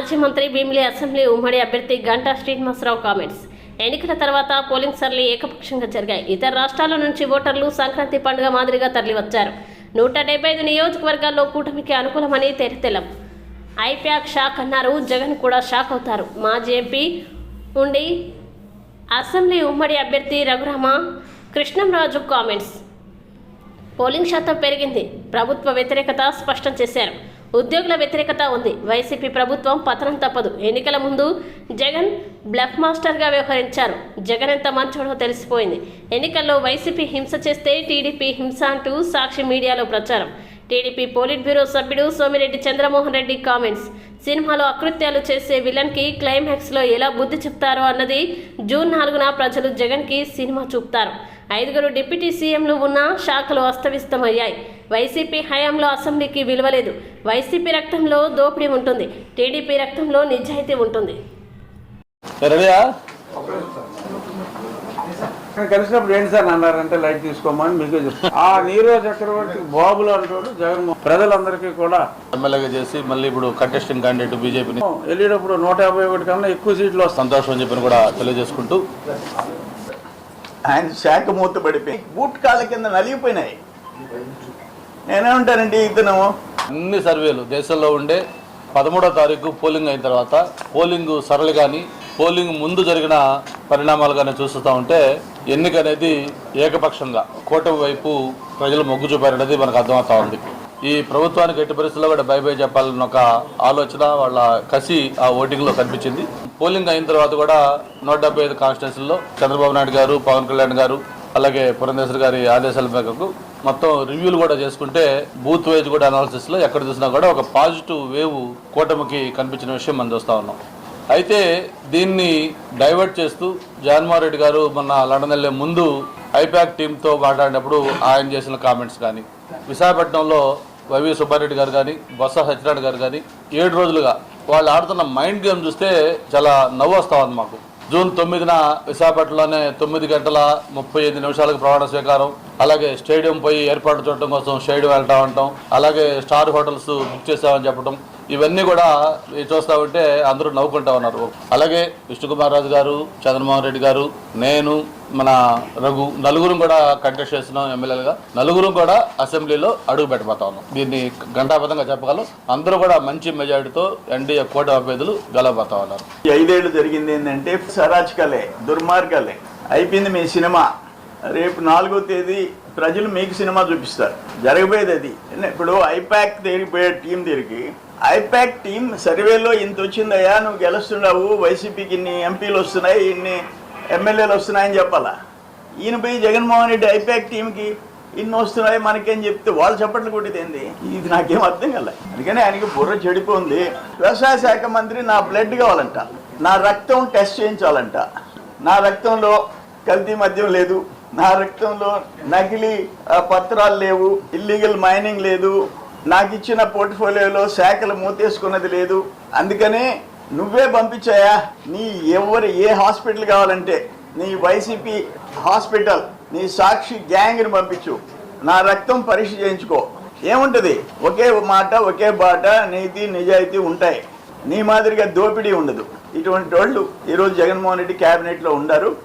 మంత్రి భీమిలి అసెంబ్లీ ఉమ్మడి అభ్యర్థి గంటా శ్రీనివాసరావు కామెంట్స్ ఎన్నికల తర్వాత పోలింగ్ సర్లు ఏకపక్షంగా జరిగాయి. ఇతర రాష్ట్రాల నుంచి ఓటర్లు సంక్రాంతి పండుగ మాదిరిగా తరలివచ్చారు. నూట డెబ్బై ఐదు నియోజకవర్గాల్లో కూటమికి అనుకూలమని తేలితెల్లం ఐప్యాక్ షాక్ అన్నారు. జగన్ కూడా షాక్ అవుతారు. మాజీ ఎంపీ ఉండి అసెంబ్లీ ఉమ్మడి అభ్యర్థి రఘురామ కృష్ణంరాజు కామెంట్స్ పోలింగ్ శాతం పెరిగింది. ప్రభుత్వ వ్యతిరేకత స్పష్టం చేశారు. ఉద్యోగుల వ్యతిరేకత ఉంది. వైసీపీ ప్రభుత్వం పతనం తప్పదు. ఎన్నికల ముందు జగన్ బ్లఫ్ మాస్టర్గా వ్యవహరించారు. జగన్ ఎంత మంచోడో తెలిసిపోయింది. ఎన్నికల్లో వైసీపీ హింస చేస్తే టీడీపీ హింస అంటూ సాక్షి మీడియాలో ప్రచారం. టీడీపీ పోలిట్ బ్యూరో సభ్యుడు సోమిరెడ్డి చంద్రమోహన్ రెడ్డి కామెంట్స్. సినిమాలో అకృత్యాలు చేసే విలన్కి క్లైమాక్స్లో ఎలా బుద్ధి చెప్తారో అన్నది జూన్ నాలుగున ప్రజలు జగన్కి సినిమా చూపుతారు. ఐదుగురు డిప్యూటీ సీఎంలు ఉన్న శాఖలు అస్తవ్యస్తమయ్యాయి. వైసీపీ హయాంలో అసెంబ్లీకి విలువలేదు. వైసీపీ రక్తంలో దోపిడీ ఉంటుంది. టీడీపీ రక్తంలో నిజాయితీ ఉంటుంది. కలిసినప్పుడు ఏంటి సార్ అన్నారంటే లైట్ తీసుకోమని మీకు. ఆ నీరో చక్రవర్తి బాబులు అంటాడు జగన్మోహన్. ప్రజలందరికీ కూడా ఎమ్మెల్యేగా చేసి మళ్ళీ ఇప్పుడు కంటెస్టింగ్ క్యాండిడేట్ బీజేపీని వెళ్ళేటప్పుడు నూట యాభై ఒకటి కన్నా ఎక్కువ సీట్లు వస్తాయి. సంతోషం అని చెప్పి కూడా తెలియజేసుకుంటూ ఆయన శాఖ మూత పడిపోయి బూట్ కాళ్ళ కింద నలిగిపోయినాయి. నేనేమంటానండి ఇతను అన్ని సర్వేలు దేశంలో ఉండే పదమూడో తారీఖు పోలింగ్ అయిన తర్వాత పోలింగ్ సరళి కానీ పోలింగ్ ముందు జరిగిన పరిణామాలు కానీ చూస్తూ ఉంటే ఎన్నిక అనేది ఏకపక్షంగా కూటమి వైపు ప్రజలు మొగ్గు చూపారనేది మనకు అర్థమవుతా ఉంది. ఈ ప్రభుత్వానికి ఎట్టి పరిస్థితుల్లో కూడా బై బై చెప్పాలన్న ఒక ఆలోచన వాళ్ళ కసి ఆ ఓటింగ్లో కనిపించింది. పోలింగ్ అయిన తర్వాత కూడా నూట డెబ్బై ఐదు కాన్స్టిట్యూన్సీల్లో చంద్రబాబు నాయుడు గారు పవన్ కళ్యాణ్ గారు అలాగే పురంధేశ్వర్ గారి ఆదేశాల మేరకు మొత్తం రివ్యూలు కూడా చేసుకుంటే బూత్ వైజ్ కూడా అనాలిసిస్లో ఎక్కడ చూసినా కూడా ఒక పాజిటివ్ వేవ్ కూటమికి కనిపించిన విషయం మనం చూస్తూ ఉన్నాం. అయితే దీన్ని డైవర్ట్ చేస్తూ జగన్మోహన్ రెడ్డి గారు మొన్న లండన్ వెళ్ళే ముందు ఐపాక్ టీంతో మాట్లాడినప్పుడు ఆయన చేసిన కామెంట్స్ కానీ విశాఖపట్నంలో వైవి సుబ్బారెడ్డి గారు కానీ బొత్స సత్యనారాయణ గారు కానీ ఏడు రోజులుగా వాళ్ళు ఆడుతున్న మైండ్ గేమ్ చూస్తే చాలా నవ్వు వస్తా ఉంది మాకు. జూన్ తొమ్మిదిన విశాఖపట్నంలోనే తొమ్మిది గంటల ముప్పై ఐదు నిమిషాలకు ప్రమాణ స్వీకారం. అలాగే స్టేడియం పోయి ఏర్పాటు చూడటం కోసం స్టేడియం వెళ్తా ఉంటాం. అలాగే స్టార్ హోటల్స్ బుక్ చేసామని చెప్పడం ఇవన్నీ కూడా ఈ చూస్తా ఉంటే అందరూ నవ్వుకుంటా ఉన్నారు. అలాగే విష్ణుకుమార్ రాజు గారు చంద్రమోహన్ రెడ్డి గారు నేను మన రఘు నలుగురం కూడా కంటెస్ట్ చేస్తున్నాం ఎమ్మెల్యేలుగా. నలుగురం కూడా అసెంబ్లీలో అడుగు పెట్టబోతా ఉన్నాం. దీన్ని గంటాబద్ధంగా చెప్పగలం. అందరూ కూడా మంచి మెజారిటీతో ఎన్డీఏ కోట అభ్యర్థులు గెలవబోతా ఉన్నారు. ఈ ఐదేళ్ళు జరిగింది ఏంటంటే సరాచకాలే దుర్మార్గాలే అయిపోయింది మీ సినిమా. రేపు నాలుగో తేదీ ప్రజలు మీకు సినిమా చూపిస్తారు. జరగబోయేది అది. ఇప్పుడు ఐపాక్ తిరిగిపోయే టీం తిరిగి ఐపాక్ టీం సర్వేలో ఇంత వచ్చిందయ్యా నువ్వు గెలుస్తున్నావు వైసీపీకి ఇన్ని ఎంపీలు వస్తున్నాయి ఇన్ని ఎమ్మెల్యేలు వస్తున్నాయని చెప్పాలా? ఈయన పోయి జగన్మోహన్ రెడ్డి ఐపాక్ టీంకి ఇన్ని వస్తున్నాయి మనకేం చెప్తే వాళ్ళు చెప్పట్లు కొట్టింది ఇది నాకేం అర్థం కల. అందుకని ఆయనకి బుర్ర చెడిపోయింది. వ్యవసాయ శాఖ మంత్రి నా బ్లడ్ కావాలంట. నా రక్తం టెస్ట్ చేయించాలంట. నా రక్తంలో కల్తీ మద్యం లేదు. నా రక్తంలో నకిలీ పత్రాలు లేవు ఇల్లీగల్ మైనింగ్ లేదు. నాకు ఇచ్చిన పోర్ట్ఫోలియోలో శాఖలు మూతేసుకున్నది లేదు. అందుకనే నువ్వే పంపించాయా? నీ ఎవరు ఏ హాస్పిటల్ కావాలంటే నీ వైసీపీ హాస్పిటల్ నీ సాక్షి గ్యాంగ్ని పంపించు. నా రక్తం పరీక్ష చేయించుకో. ఏముంటది? ఒకే మాట ఒకే బాట నీతి నిజాయితీ ఉంటాయి. నీ మాదిరిగా దోపిడీ ఉండదు. ఇటువంటి వాళ్ళు ఈరోజు జగన్మోహన్ రెడ్డి క్యాబినెట్లో ఉండరు.